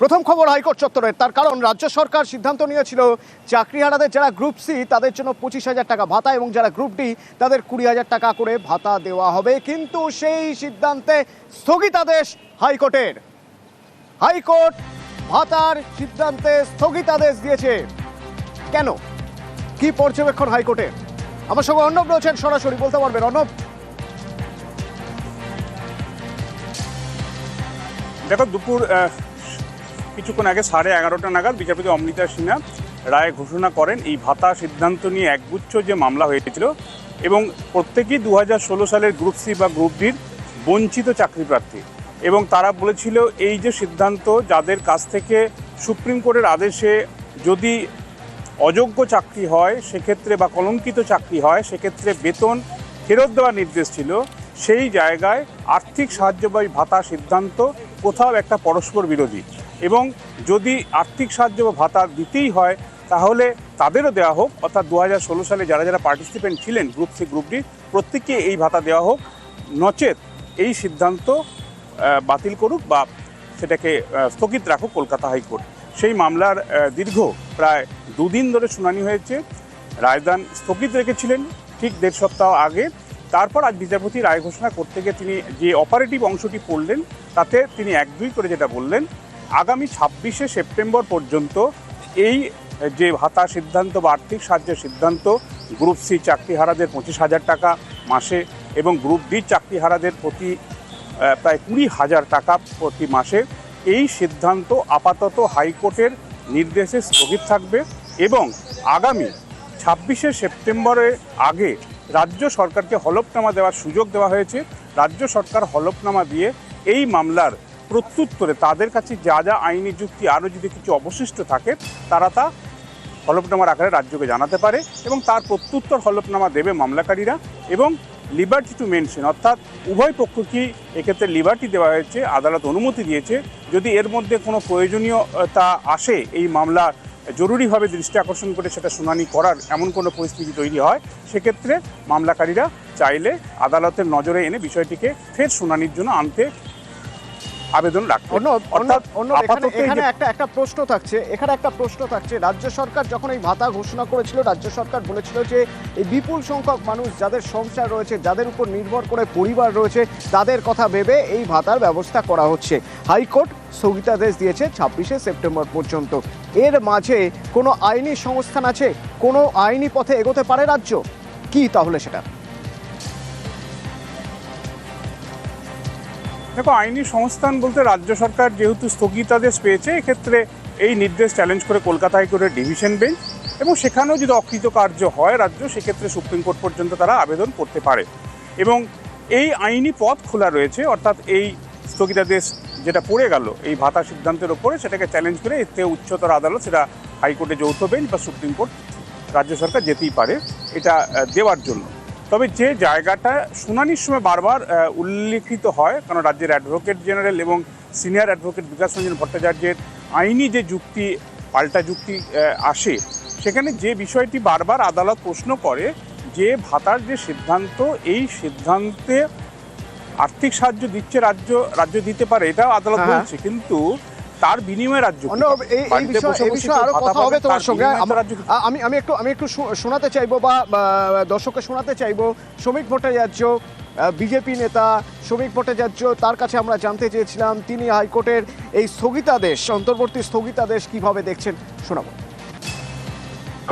প্রথম খবর হাইকোর্ট চত্বরের তার কারণ, রাজ্য সরকার সিদ্ধান্ত নিয়েছিল চাকরিহারাদের যারা গ্রুপ সি, তাদের জন্য পঁচিশ হাজার টাকা ভাতা এবং যারা গ্রুপ ডি, তাদের কুড়ি হাজার টাকা করে ভাতা দেওয়া হবে। কিন্তু সেই সিদ্ধান্তে স্থগিতাদেশ হাইকোর্টের। হাইকোর্ট ভাতার সিদ্ধান্তে স্থগিতাদেশ দিয়েছে। কেন? কি পর্যবেক্ষণ হাইকোর্টের আমার সঙ্গে অর্ণব রয়েছেন সরাসরি, বলতে পারবেন অর্ণব? দেখো, দুপুর কিছুক্ষণ আগে সাড়ে এগারোটা নাগাদ বিচারপতি অমৃতা সিনহা রায় ঘোষণা করেন এই ভাতা সিদ্ধান্ত নিয়ে একগুচ্ছ যে মামলা হয়েছিল এবং প্রত্যেকেই দু হাজার ষোলো সালের গ্রুপ সি বা গ্রুপ ডির বঞ্চিত চাকরি প্রার্থী। এবং তারা বলেছিল এই যে সিদ্ধান্ত যাদের কাছ থেকে সুপ্রিম কোর্টের আদেশে যদি অযোগ্য চাকরি হয়, সেক্ষেত্রে বা কলঙ্কিত চাকরি হয়, সেক্ষেত্রে বেতন ফেরত দেওয়ার নির্দেশ ছিল, সেই জায়গায় আর্থিক সাহায্য বা ভাতা সিদ্ধান্ত কোথাও একটা পরস্পর বিরোধী। এবং যদি আর্থিক সাহায্য বা ভাতা দিতেই হয়, তাহলে তাদেরও দেওয়া হোক। অর্থাৎ দু হাজার ষোলো সালে যারা যারা পার্টিসিপেন্ট ছিলেন গ্রুপ সি গ্রুপ ডি প্রত্যেককে এই ভাতা দেওয়া হোক। নচেত এই সিদ্ধান্ত বাতিল করুক বা সেটাকে স্থগিত রাখুক কলকাতা হাইকোর্ট। সেই মামলার দীর্ঘ প্রায় দুদিন ধরে শুনানি হয়েছে। রায়দান স্থগিত রেখেছিলেন ঠিক দেড় সপ্তাহ আগে। তারপর আজ বিচারপতি রায় ঘোষণা করতে গিয়ে তিনি যে অপারেটিভ অংশটি পড়লেন, তাতে তিনি এক দুই করে যেটা বললেন আগামী ছাব্বিশে সেপ্টেম্বর পর্যন্ত এই যে ভাতা সিদ্ধান্ত বা আর্থিক সাহায্যের সিদ্ধান্ত, গ্রুপ সি চাকরিহারাদের পঁচিশ হাজার টাকা মাসে এবং গ্রুপ ডি চাকরিহারাদের প্রতি প্রায় কুড়ি হাজার টাকা প্রতি মাসে এই সিদ্ধান্ত আপাতত হাইকোর্টের নির্দেশে স্থগিত থাকবে এবং আগামী ছাব্বিশে সেপ্টেম্বরের আগে রাজ্য সরকারকে হলফনামা দেওয়ার সুযোগ দেওয়া হয়েছে। রাজ্য সরকার হলফনামা দিয়ে এই মামলার প্রত্যুত্তরে তাদের কাছে যা যা আইনি যুক্তি, আরও যদি কিছু অবশিষ্ট থাকে, তারা তা হলফনামার আকারে রাজ্যকে জানাতে পারে এবং তার প্রত্যুত্তর হলফনামা দেবে মামলাকারীরা এবং লিবার্টি টু মেনশন অর্থাৎ উভয় পক্ষকেই এক্ষেত্রে লিবার্টি দেওয়া হয়েছে, আদালত অনুমতি দিয়েছে। যদি এর মধ্যে কোনো প্রয়োজনীয়তা আসে, এই মামলা জরুরিভাবে দৃষ্টি আকর্ষণ করে সেটা শুনানি করার এমন কোনো পরিস্থিতি তৈরি হয়, সেক্ষেত্রে মামলাকারীরা চাইলে আদালতের নজরে এনে বিষয়টিকে ফের শুনানির জন্য আনতে আবেদন রাখবে এখানে একটা একটা প্রশ্ন থাকছে। এখানে একটা প্রশ্ন থাকছে। রাজ্য সরকার যখন এই ভাতা ঘোষণা করেছিল রাজ্য সরকার বলেছিল যে এই বিপুল সংখ্যক মানুষ যাদের সংসার রয়েছে যাদের উপর নির্ভর করে পরিবার রয়েছে তাদের কথা ভেবে এই ভাতার ব্যবস্থা করা হচ্ছে। হাইকোর্ট স্থগিতাদেশ দিয়েছে ছাব্বিশে সেপ্টেম্বর পর্যন্ত। এর মাঝে কোনো আইনি সংস্থান আছে? কোনো আইনি পথে এগোতে পারে রাজ্য? কি তাহলে সেটা? দেখো, আইনি সংস্থান বলতে রাজ্য সরকার যেহেতু স্থগিতাদেশ পেয়েছে, এক্ষেত্রে এই নির্দেশ চ্যালেঞ্জ করে কলকাতা হাইকোর্টের ডিভিশন বেঞ্চ এবং সেখানেও যদি অকৃতকার্য হয় রাজ্য, সেক্ষেত্রে সুপ্রিম কোর্ট পর্যন্ত তারা আবেদন করতে পারে। এবং এই আইনি পথ খোলা রয়েছে, অর্থাৎ এই স্থগিতাদেশ যেটা পড়ে গেল, এই ভাতা সিদ্ধান্তের ওপরে সেটাকে চ্যালেঞ্জ করে থেকে উচ্চতর আদালত সেটা হাইকোর্টে যৌথ বেঞ্চ বা সুপ্রিম কোর্ট রাজ্য সরকার যেতেই পারে, এটা দেওয়ার জন্য। তবে যে জায়গাটা শুনানির সময় বারবার উল্লেখিত হয় কারণ রাজ্যের অ্যাডভোকেট জেনারেল এবং সিনিয়র অ্যাডভোকেট বিকাশ রঞ্জন ভট্টাচার্যের আইনি যে যুক্তি পাল্টা যুক্তি আসে সেখানে যে বিষয়টি বারবার আদালত প্রশ্ন করে যে ভাতার যে সিদ্ধান্ত এই সিদ্ধান্তে আর্থিক সাহায্য দিচ্ছে রাজ্য রাজ্য দিতে পারে এটাও আদালত হ্যাঁ। বলছে কিন্তু তার বিনিময়ে রাজ্য? এই বিষয়ে এই বিষয়ে আরও কথা হবে তোমার সঙ্গে। আমি আমি একটু আমি একটু শোনাতে চাইব বা বা দর্শককে শোনাতে চাইব। শ্রমিক ভট্টাচার্য বিজেপি নেতা শ্রমিক ভট্টাচার্য তার কাছে আমরা জানতে চেয়েছিলাম তিনি হাইকোর্টের এই স্থগিতাদেশ অন্তর্বর্তী স্থগিতাদেশ কীভাবে দেখছেন? শোনাবো।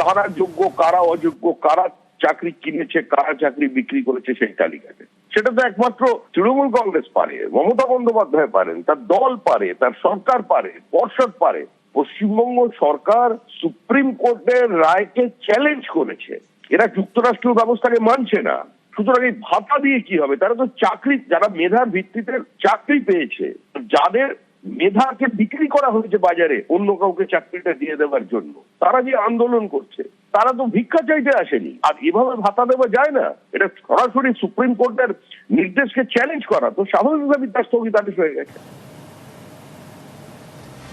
কারা যোগ্য কারা অযোগ্য কারা চাকরি কিনেছে কারা চাকরি বিক্রি করেছে সেই তালিকাতে। সেটা তো একমাত্র তৃণমূল কংগ্রেস পারে, মমতা বন্দ্যোপাধ্যায় পারেন, তার দল পারে, তার সরকার পারে, পর্ষদ পারে। পশ্চিমবঙ্গ সরকার সুপ্রিম কোর্টের রায়কে চ্যালেঞ্জ করেছে। এরা যুক্তরাষ্ট্রীয় ব্যবস্থাকে মানছে না। সুতরাং এই ভাতা দিয়ে কি হবে? তারা তো চাকরি, যারা মেধার ভিত্তিতে চাকরি পেয়েছে, যাদের মেধাকে বিক্রি করা হয়েছে বাজারে অন্য কাউকে চাকরিটা দিয়ে দেওয়ার জন্য। তারা যে আন্দোলন করছে, তারা তো ভিক্ষা চাইতে আসেনি। আর এভাবে ভাতা দেওয়া যায় না। এটা সরাসরি সুপ্রিম কোর্টের নির্দেশকে চ্যালেঞ্জ করা। তো স্বাভাবিকভাবেই তার স্থগিতাদেশ হয়ে গেছে।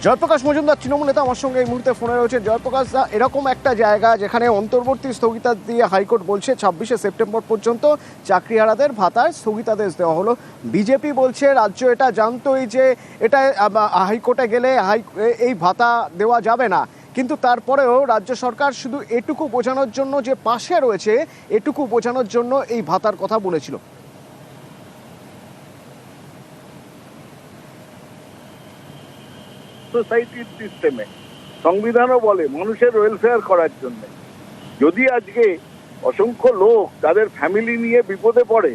জয়প্রকাশ মজুমদার, তৃণমূল নেতা আমার সঙ্গে এই মুহূর্তে ফোনে রয়েছে জয়প্রকাশ দা, এরকম একটা জায়গা যেখানে অন্তর্বর্তী স্থগিতাদেশ দিয়ে হাইকোর্ট বলছে ছাব্বিশে সেপ্টেম্বর পর্যন্ত চাকরিহারাদের ভাতার স্থগিতাদেশ দেওয়া হলো। বিজেপি বলছে, রাজ্য এটা জানতোই যে এটা হাইকোর্টে গেলে হাই, এই ভাতা দেওয়া যাবে না। কিন্তু তারপরেও রাজ্য সরকার শুধু এটুকু বোঝানোর জন্য যে পাশে রয়েছে, এটুকু বোঝানোর জন্য এই ভাতার কথা বলেছিল। সোসাইটির সিস্টেমে সংবিধানও বলে মানুষের ওয়েলফেয়ার করার জন্য। যদি আজকে অসংখ্য লোক তাদের ফ্যামিলি নিয়ে বিপদে পড়ে,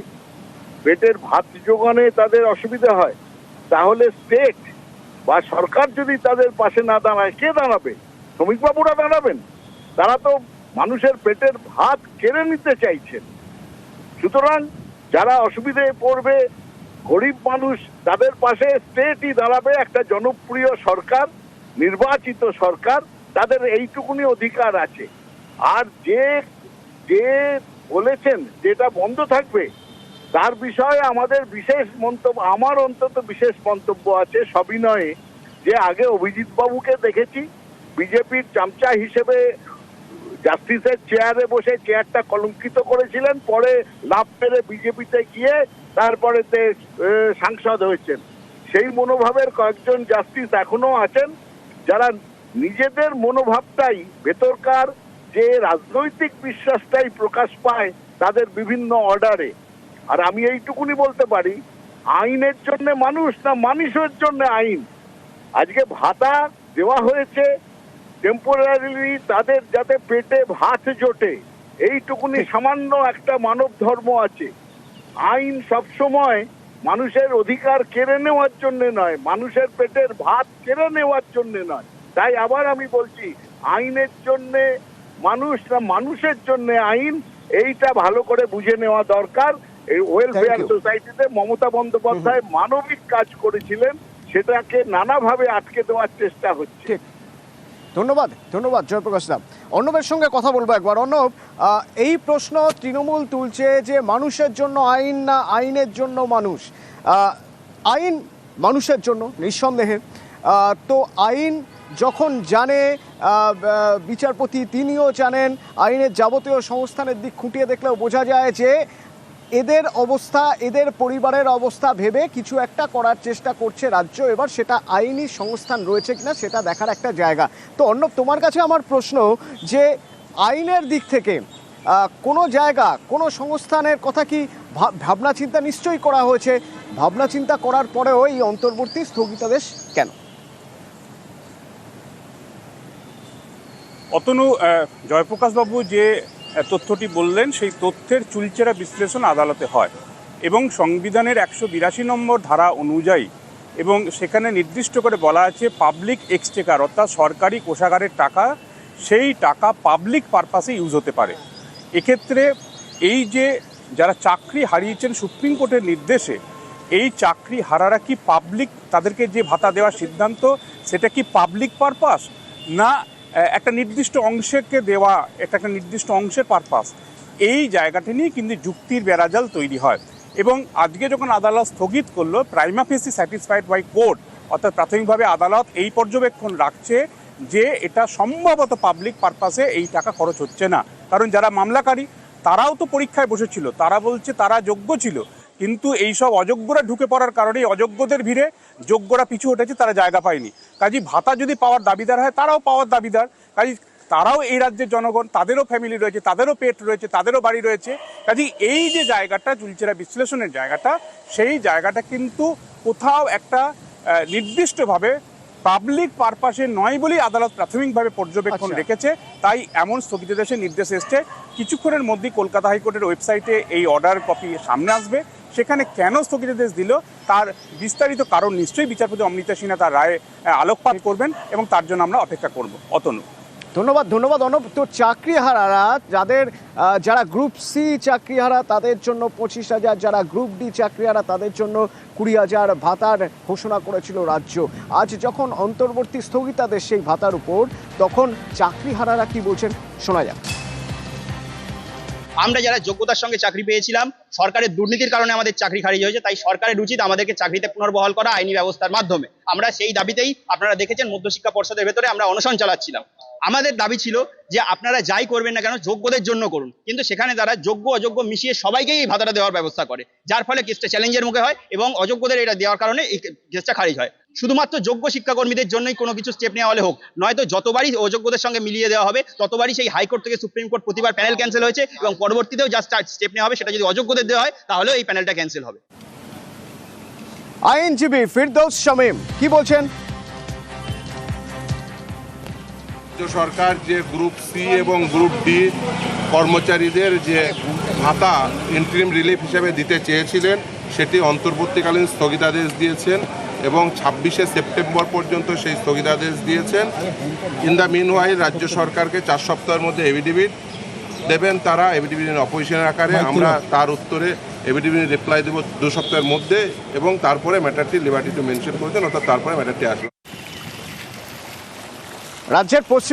পেটের ভাত যোগানে তাদের অসুবিধা হয়, তাহলে স্টেট বা সরকার যদি তাদের পাশে না দাঁড়ায়, কে দাঁড়াবে? শ্রমিকবাবুরা দাঁড়াবেন। তারা তো মানুষের পেটের ভাত কেড়ে নিতে চাইছেন। সুতরাং যারা অসুবিধায় পড়বে গরিব মানুষ তাদের পাশে স্টেটই দাঁড়াবে একটা জনপ্রিয় সরকার, নির্বাচিত সরকার, তাদের এইটুকুনি অধিকার আছে। আর যে যে বলেছেন যেটা বন্ধ থাকবে, তার বিষয়ে আমাদের বিশেষ মন্তব্য, আমার অন্তত বিশেষ মন্তব্য আছে সবিনয়ে, যে আগে অভিজিৎ বাবুকে দেখেছি, বিজেপির চামচা হিসেবে জাস্টিসের চেয়ারে বসে চেয়ারটা কলঙ্কিত করেছিলেন, পরে লাভ পেরে বিজেপিতে গিয়ে তারপরে সাংসদ হয়েছেন সেই মনোভাবের কয়েকজন জাস্টিস এখনও আছেন যারা নিজেদের মনোভাবটাই ভেতরকার যে রাজনৈতিক বিশ্বাসটাই প্রকাশ পায় তাদের বিভিন্ন অর্ডারে। আর আমি এইটুকুনি বলতে পারি আইনের জন্য মানুষ না মানুষের জন্য আইন? আজকে ভাতা দেওয়া হয়েছে টেম্পোরারিলি তাদের যাতে পেটে ভাত জোটে এইটুকুনি সামান্য একটা মানব ধর্ম আছে। আইন সবসময় মানুষের অধিকার কেড়ে নেওয়ার জন্য নয় মানুষের পেটের ভাত কেড়ে নেওয়ার জন্য নয়। তাই আবার আমি বলছি আইনের জন্য মানুষ না মানুষের জন্য আইন এইটা ভালো করে বুঝে নেওয়া দরকার। এই ওয়েলফেয়ার. সোসাইটিতে মমতা বন্দ্যোপাধ্যায় মানবিক কাজ করেছিলেন সেটাকে নানাভাবে আটকে দেওয়ার চেষ্টা হচ্ছে। ধন্যবাদ ধন্যবাদ জয়প্রকাশ দা। অর্ণবের সঙ্গে কথা বলব একবার। অর্ণব এই প্রশ্ন তৃণমূল তুলছে যে মানুষের জন্য আইন না আইনের জন্য মানুষ? আইন মানুষের জন্য, নিঃসন্দেহে। তো আইন যখন জানে বিচারপতি তিনিও জানেন, আইনের যাবতীয় সংস্থানের দিক খুঁটিয়ে দেখলেও বোঝা যায় যে এদের অবস্থা, এদের পরিবারের অবস্থা ভেবে কিছু একটা করার চেষ্টা করছে রাজ্য, এবার সেটা আইনি সংস্থান রয়েছে কিনা সেটা দেখার একটা জায়গা। তো অর্ণব, তোমার কাছে আমার প্রশ্ন যে আইনের দিক থেকে কোনো জায়গা, কোনো সংস্থানের কথা কি ভাবনা চিন্তা নিশ্চয়ই করা হয়েছে? ভাবনা চিন্তা করার পরেও এই অন্তর্বর্তী স্থগিতাদেশ কেন? অতনু জয়প্রকাশবাবু যে তথ্যটি বললেন, সেই তথ্যের চুলচেরা বিশ্লেষণ আদালতে হয় এবং সংবিধানের একশো বিরাশি নম্বর ধারা অনুযায়ী এবং সেখানে নির্দিষ্ট করে বলা আছে পাবলিক এক্সটেকার অর্থাৎ সরকারি কোষাগারের টাকা, সেই টাকা পাবলিক পারপাসে ইউজ হতে পারে। এক্ষেত্রে এই যে যারা চাকরি হারিয়েছেন সুপ্রিম কোর্টের নির্দেশে, এই চাকরি হারারা কি পাবলিক তাদেরকে যে ভাতা দেওয়ার সিদ্ধান্ত, সেটা কি পাবলিক পারপাস না একটা নির্দিষ্ট অংশকে দেওয়া, এটা একটা নির্দিষ্ট অংশের পারপাস এই জায়গাটি নিয়ে কিন্তু যুক্তির বেড়াজাল তৈরি হয়। এবং আজকে যখন আদালত স্থগিত করল prima facie satisfied by court অর্থাৎ প্রাথমিকভাবে আদালত এই পর্যবেক্ষণ রাখছে যে এটা সম্ভবত পাবলিক পারপাসে এই টাকা খরচ হচ্ছে না। কারণ যারা মামলাকারী, তারাও তো পরীক্ষায় বসেছিল। তারা বলছে তারা যোগ্য ছিল। কিন্তু এই সব অযোগ্যরা ঢুকে পড়ার কারণে অযোগ্যদের ভিড়ে যোগ্যরা পিছু হটেছে তারা জায়গা পায়নি। কাজী ভাতা যদি পাওয়ার দাবিদার হয় তারাও পাওয়ার দাবিদার। কাজী তারাও এই রাজ্যের জনগণ তাদেরও ফ্যামিলি রয়েছে তাদেরও পেট রয়েছে তাদেরও বাড়ি রয়েছে। কাজী এই যে জায়গাটা চুলচেরা বিশ্লেষণের জায়গাটা সেই জায়গাটা কিন্তু কোথাও একটা নির্দিষ্টভাবে পাবলিক পারপাসে নয় বলেই আদালত প্রাথমিকভাবে পর্যবেক্ষণ আচ্ছা। রেখেছে। তাই এমন স্থগিতাদেশের নির্দেশ এসছে। কিছুক্ষণের মধ্যেই কলকাতা হাইকোর্টের ওয়েবসাইটে এই অর্ডার কপি সামনে আসবে। সেখানে কেন স্থগিতাদেশ দিল, তার বিস্তারিত কারণ নিশ্চয়ই বিচারপতি অমৃতা সিনহা তার রায়ে আলোকপাত করবেন এবং তার জন্য আমরা অপেক্ষা করব। অতনু। ধন্যবাদ ধন্যবাদ অনব তো চাকরিহারারা, যাদের যারা গ্রুপ সি চাকরিহারা, তাদের জন্য পঁচিশ হাজার, যারা গ্রুপ ডি চাকরিহারা, তাদের জন্য কুড়ি হাজার ভাতার ঘোষণা করেছিল রাজ্য। আজ যখন অন্তর্বর্তী স্থগিতাদেশ সেই ভাতার উপর, তখন চাকরিহারারা কি বলছেন, শোনা যাক। আমরা যারা যোগ্যতার সঙ্গে চাকরি পেয়েছিলাম, সরকারের দুর্নীতির কারণে আমাদের চাকরি খারিজ হয়েছে, তাই সরকারের উচিত আমাদেরকে চাকরিতে পুনর্বহাল করা আইনি ব্যবস্থার মাধ্যমে। আমরা সেই দাবিতেই আপনারা দেখেছেন মধ্যশিক্ষা পর্ষদের ভেতরে আমরা অনশন চালাচ্ছিলাম। আমাদের দাবি ছিল যে আপনারা যাই করবেন না কেন, যোগ্যদের জন্য করুন। কিন্তু সেখানে তারা যোগ্য, অযোগ্য মিশিয়ে সবাইকেই এই ভাতাটা দেওয়ার ব্যবস্থা করে, যার ফলে কেসটা চ্যালেঞ্জের মুখে হয় এবং অযোগ্যদের এটা দেওয়ার কারণে এই কেসটা খারিজ হয়। শুধুমাত্র যোগ্য শিক্ষাকর্মীদের জন্যই কোনো কিছু স্টেপ নেওয়া হলে হোক। নয়তো যতবারই অযোগ্যদের সঙ্গে মিলিয়ে দেওয়া হবে ততবারই সেই হাইকোর্ট থেকে সুপ্রিম কোর্ট প্রতিবার প্যানেল ক্যান্সেল হয়েছে এবং পরবর্তীতেও যা স্টেপ নেওয়া হবে সেটা যদি অযোগ্যদের দেওয়া হয় তাহলেও এই প্যানেলটা ক্যান্সেল হবে। আইনজীবী ফিরদৌস শামীম কি বলছেন? সরকার যে গ্রুপ সি এবং গ্রুপ ডি কর্মচারীদের যে ভাতা ইন্টারিম রিলিফ হিসেবে দিতে চেয়েছিলেন সেটি অন্তর্বর্তীকালীন স্থগিতাদেশ দিয়েছেন। এবং ছাব্বিশে সেপ্টেম্বর পর্যন্ত সেই স্থগিতাদেশ দিয়েছেন। ইন দ্য মিন রাজ্য সরকারকে চার সপ্তাহের মধ্যে এভিডেভিট দেবেন তারা। এভিডেভিটের অপোজিশনের আকারে আমরা তার উত্তরে এভিডেভিট রিপ্লাই দেবো দু সপ্তাহের মধ্যে এবং তারপরে ম্যাটারটি লিবার্টি টু মেনশন করেছেন অর্থাৎ তারপরে ম্যাটারটি আসবে। রাজ্যের পশ্চিমে